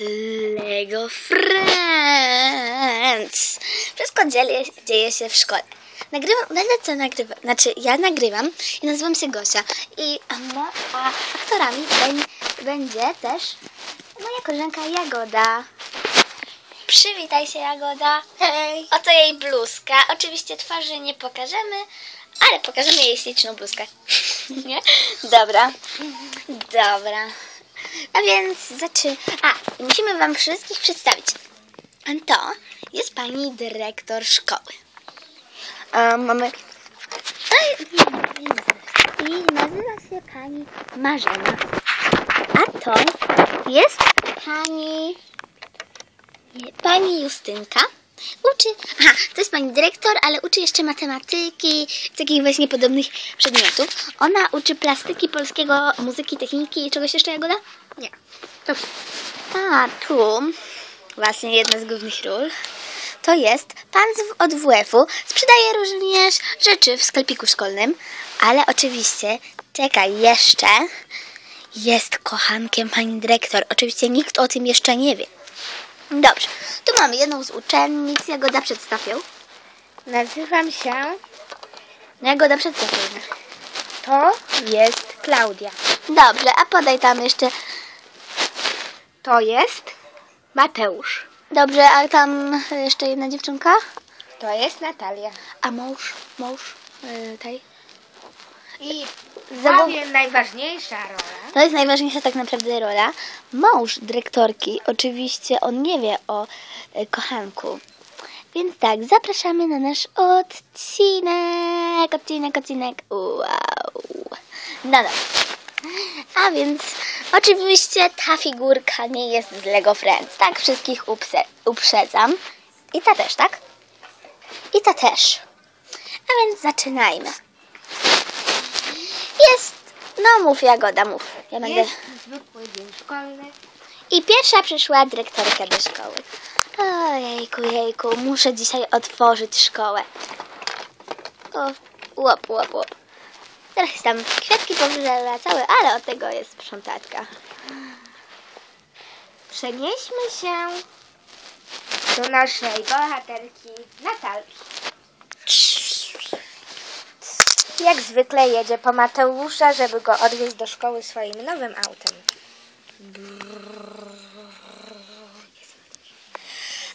Lego Friends. Wszystko dzieje, dzieje się w szkole. Nagrywam, będę co nagrywać, znaczy ja nagrywam i nazywam się Gosia i a, aktorami beń, będzie też moja koleżanka Jagoda. Przywitaj się Jagoda. Hej! Oto jej bluzka. Oczywiście twarzy nie pokażemy, ale pokażemy jej śliczną bluzkę. nie? Dobra. Dobra. A więc zaczynamy. A, musimy Wam wszystkich przedstawić. To jest pani dyrektor szkoły. A, mamy. I nazywa się pani Marzena. A to jest pani. Pani Justynka. Uczy. Aha, to jest pani dyrektor, ale uczy jeszcze matematyki, takich właśnie podobnych przedmiotów. Ona uczy plastyki polskiego, muzyki, techniki i czegoś jeszcze, Jagoda? Nie. A, tu właśnie jedna z głównych ról. To jest pan z, od WF-u. Sprzedaje również rzeczy w sklepiku szkolnym, ale oczywiście, czekaj, jeszcze jest kochankiem pani dyrektor. Oczywiście nikt o tym jeszcze nie wie. Dobrze, tu mamy jedną z uczennic. Jagoda przedstaw ją. Nazywam się. Jagoda przedstaw ją. To jest Klaudia. Dobrze, a podaj tam jeszcze. To jest Mateusz. Dobrze, a tam jeszcze jedna dziewczynka? To jest Natalia. A mąż, mąż yy, tej? I powiem najważniejsza rola. To jest najważniejsza tak naprawdę rola. Mąż dyrektorki, oczywiście on nie wie o y, kochanku. Więc tak, zapraszamy na nasz odcinek, odcinek, odcinek. Wow. No dobra. A więc oczywiście ta figurka nie jest z Lego Friends, tak? Wszystkich uprzedzam. I ta też, tak? I ta też. A więc zaczynajmy. Jest, no mów Jagoda, mów. Ja będę... Jest zwykły dzień szkolny. I pierwsza przyszła dyrektorka do szkoły. Ojejku, jejku, muszę dzisiaj otworzyć szkołę. O, łop, łop, łop. Trochę tam kwiatki powrzucały, ale od tego jest sprzątaczka. Przenieśmy się do naszej bohaterki Natalki. Jak zwykle jedzie po Mateusza, żeby go odwieźć do szkoły swoim nowym autem.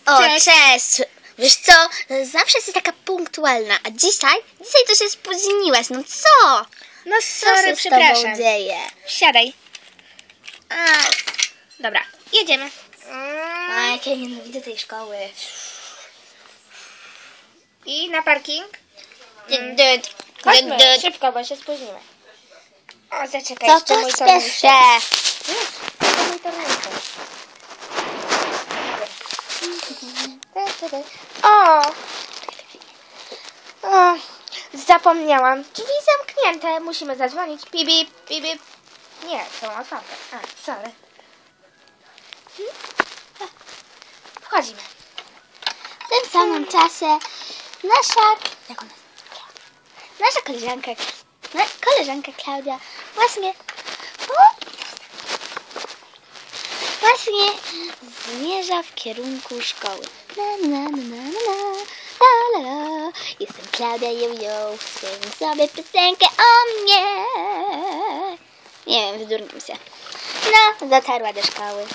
O, Cześć. cześć. Wiesz co, zawsze jesteś taka punktualna, a dzisiaj, dzisiaj to się spóźniłaś, no co? No Co sorry, się z tobą przepraszam. dzieje? Siadaj. A, Dobra, jedziemy. a jak ja nienawidzę tej szkoły. I na parking? Dyd, Chodźmy, szybko, bo się spóźnimy. O, zaczekaj, Co jeszcze to mój spieszę? Jeszcze mój. O! o! Zapomniałam. Drzwi zamknięte. Musimy zadzwonić. Pip, pip. Nie, są otwarte. A, sorry. Hmm? Wchodzimy. W tym samym czasie nasza, jak ona nasza koleżanka, koleżanka Klaudia właśnie, o, właśnie zmierza w kierunku szkoły. Na, na, na, na, na, na, la, la, la. Jestem Klaudia Jojo, śpiewam sobie piosenkę o mnie. Nie wiem, wydurniam się. No, dotarła do szkoły.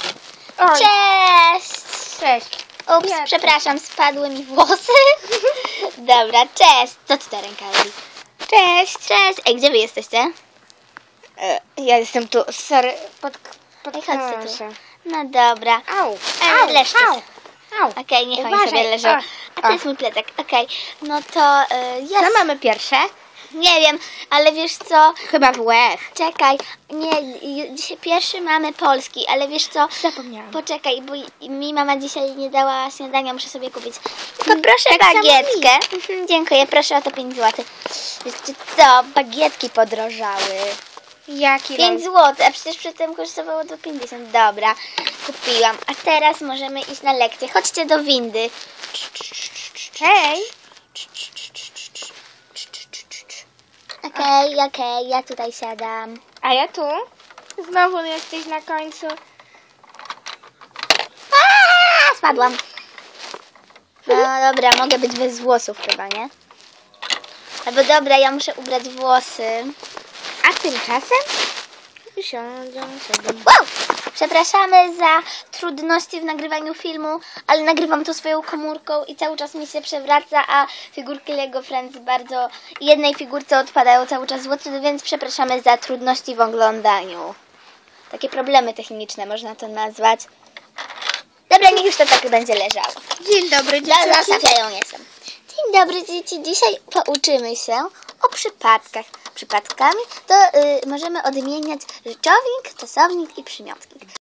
Oj, Cześć! cześć. Ups, przepraszam, spadły mi włosy. Dobra, cześć. Co tu ta ręka robi? Cześć. Cześć. Ej, gdzie wy jesteście? E, ja jestem tu. Sorry, pod, pod Ej, chodźcie tu. No dobra. Au, E, au, au. Okej, niech oni Uważaj. sobie leżą. A to o. jest mój plecak. Okej, no to y, ja... Co mamy pierwsze? Nie wiem, ale wiesz co? Chyba w łeb. Czekaj, nie, ju- dzisiaj pierwszy mamy polski, ale wiesz co? Zapomniałam. Poczekaj, bo mi mama dzisiaj nie dała śniadania, muszę sobie kupić. Tylko proszę tak samo bagietkę. Mhm, Dziękuję, proszę o to 5 zł. Wiecie co, bagietki podrożały. Jaki 5 zł, a przecież przedtem kosztowało do 50. Dobra, kupiłam. A teraz możemy iść na lekcję. Chodźcie do windy. Hej. Okej, okej, ja tutaj siadam. A ja tu? Znowu jesteś na końcu. spadłam. No dobra, mogę być bez włosów chyba, nie? Albo dobra, ja muszę ubrać włosy. A tymczasem sobie. Wow! Przepraszamy za trudności w nagrywaniu filmu, ale nagrywam to swoją komórką i cały czas mi się przewraca, a figurki Lego Friends bardzo jednej figurce odpadają cały czas złoty, więc przepraszamy za trudności w oglądaniu. Takie problemy techniczne można to nazwać. Dobra, niech już to tak będzie leżało. Dzień dobry, Dla dzieciaki. nas ja ją jestem. Dzień dobry dzieci. Dzisiaj pouczymy się o przypadkach. Przypadkami to y, możemy odmieniać rzeczownik, czasownik i przymiotnik.